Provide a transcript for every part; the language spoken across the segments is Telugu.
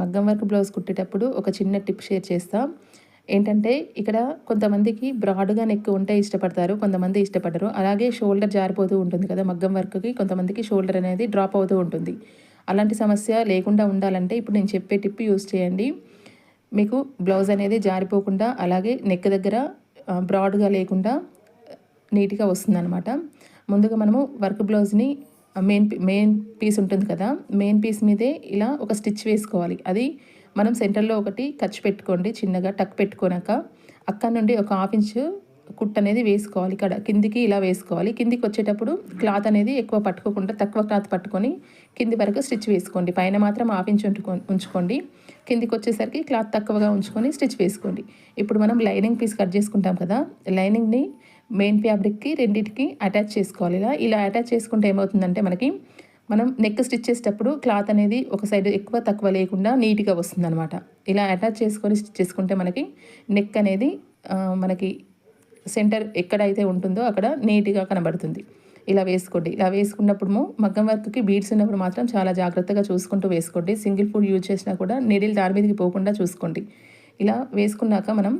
మగ్గం వర్క్ బ్లౌజ్ కుట్టేటప్పుడు ఒక చిన్న టిప్ షేర్ చేస్తాం. ఏంటంటే ఇక్కడ కొంతమందికి బ్రాడ్గా నెక్ ఉంటే ఇష్టపడతారు కొంతమంది ఇష్టపడరు. అలాగే షోల్డర్ జారిపోతూ ఉంటుంది కదా మగ్గం వర్క్కి కొంతమందికి షోల్డర్ అనేది డ్రాప్ అవుతూ ఉంటుంది. అలాంటి సమస్య లేకుండా ఉండాలంటే ఇప్పుడు నేను చెప్పే టిప్ యూస్ చేయండి. మీకు బ్లౌజ్ అనేది జారిపోకుండా అలాగే నెక్ దగ్గర బ్రాడ్గా లేకుండా నీట్గా వస్తుందన్నమాట. ముందుగా మనము వర్క్ బ్లౌజ్ని మెయిన్ మెయిన్ పీస్ ఉంటుంది కదా మెయిన్ పీస్ మీదే ఇలా ఒక స్టిచ్ వేసుకోవాలి. అది మనం సెంటర్లో ఒకటి ఖర్చు పెట్టుకోండి చిన్నగా టక్ పెట్టుకోనాక అక్కడ నుండి ఒక హాఫ్ ఇంచ్ కుట్ అనేది వేసుకోవాలి. ఇక్కడ కిందికి ఇలా వేసుకోవాలి. కిందికి వచ్చేటప్పుడు క్లాత్ అనేది ఎక్కువ పట్టుకోకుండా తక్కువ క్లాత్ పట్టుకొని కింది వరకు స్టిచ్ వేసుకోండి. పైన మాత్రం హాఫ్ ఇంచ్ ఉంచుకోండి. కిందికి వచ్చేసరికి క్లాత్ తక్కువగా ఉంచుకొని స్టిచ్ వేసుకోండి. ఇప్పుడు మనం లైనింగ్ పీస్ కట్ చేసుకుంటాం కదా లైనింగ్ని మెయిన్ ఫ్యాబ్రిక్కి రెండింటికి అటాచ్ చేసుకోవాలి. ఇలా ఇలా అటాచ్ చేసుకుంటే ఏమవుతుందంటే మనకి మనం నెక్ స్టిచ్ చేసేటప్పుడు క్లాత్ అనేది ఒక సైడ్ ఎక్కువ తక్కువ లేకుండా నీట్గా వస్తుందన్నమాట. ఇలా అటాచ్ చేసుకొని స్టిచ్ చేసుకుంటే మనకి నెక్ అనేది మనకి సెంటర్ ఎక్కడైతే ఉంటుందో అక్కడ నీట్గా కనబడుతుంది. ఇలా వేసుకోండి. ఇలా వేసుకున్నప్పుడు మగ్గం వర్క్కి బీడ్స్ ఉన్నప్పుడు మాత్రం చాలా జాగ్రత్తగా చూసుకుంటూ వేసుకోండి. సింగిల్ ఫుడ్ యూజ్ చేసినా కూడా నీడిల్ దాని మీదకి పోకుండా చూసుకోండి. ఇలా వేసుకున్నాక మనం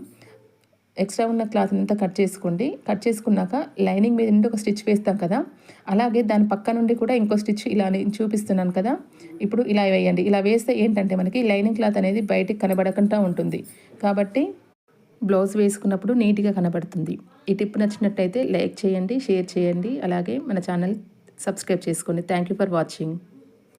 ఎక్స్ట్రా ఉన్న క్లాత్ అంతా కట్ చేసుకోండి. కట్ చేసుకున్నాక లైనింగ్ మీద నుండి ఒక స్టిచ్ వేస్తాం కదా అలాగే దాని పక్క నుండి కూడా ఇంకో స్టిచ్ ఇలా చూపిస్తున్నాను కదా. ఇప్పుడు ఇలా వేయండి. ఇలా వేస్తే ఏంటంటే మనకి లైనింగ్ క్లాత్ అనేది బయటికి కనబడకుండా ఉంటుంది. కాబట్టి బ్లౌజ్ వేసుకున్నప్పుడు నీట్గా కనబడుతుంది. ఈ టిప్ నచ్చినట్టయితే లైక్ చేయండి షేర్ చేయండి. అలాగే మన ఛానల్ సబ్స్క్రైబ్ చేసుకోండి. Thank you for watching.